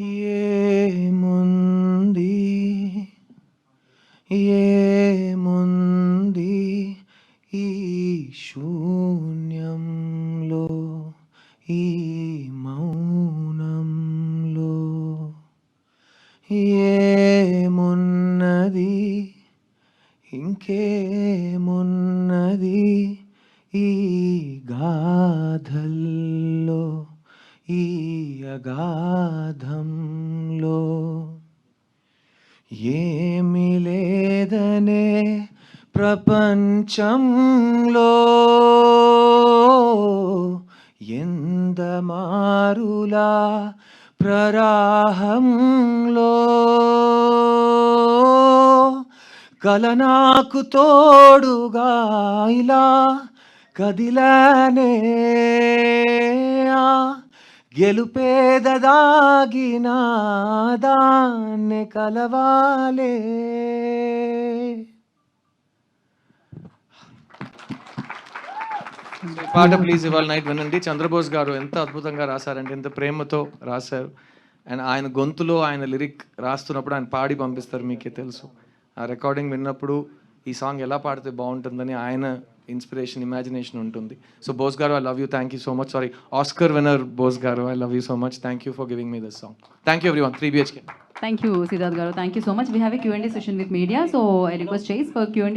ఏముంది? ఏముంది ఈ శూన్యంలో ఈ మౌనంలో? ఏమున్నది? ఇంకేమున్నది? ఈ గాథల్లో ఈ అగాధంలో ఏమి లేదనే ప్రపంచంలో. ఎందమారులా ప్రరాహంలో. కల నాకు తోడుగా ఇలా కదిలానే. ఆ గెలుపేద దాన్ని కలవాలే. పాట ప్లీజ్ ఇవాళ నైట్ వినండి. చంద్రబోస్ గారు ఎంత అద్భుతంగా రాశారంటే ఎంత ప్రేమతో రాశారు. అండ్ ఆయన గొంతులో ఆయన లిరిక్ రాస్తున్నప్పుడు ఆయన పాడి పంపిస్తారు మీకే తెలుసు. ఆ రికార్డింగ్ విన్నప్పుడు ఈ సాంగ్ ఎలా పాడితే బాగుంటుందని ఆయన ఇన్స్పిరేషన్ ఇమాజినేషన్ ఉంటుంది. So Bose garu I love you thank you so much sorry Oscar winner Bose garu I love you so much thank you for giving me this song thank you everyone three BHK Thank you, Siddharth Garu. Thank you so much. We have a Q&A session with media. So I request Chase for Q&A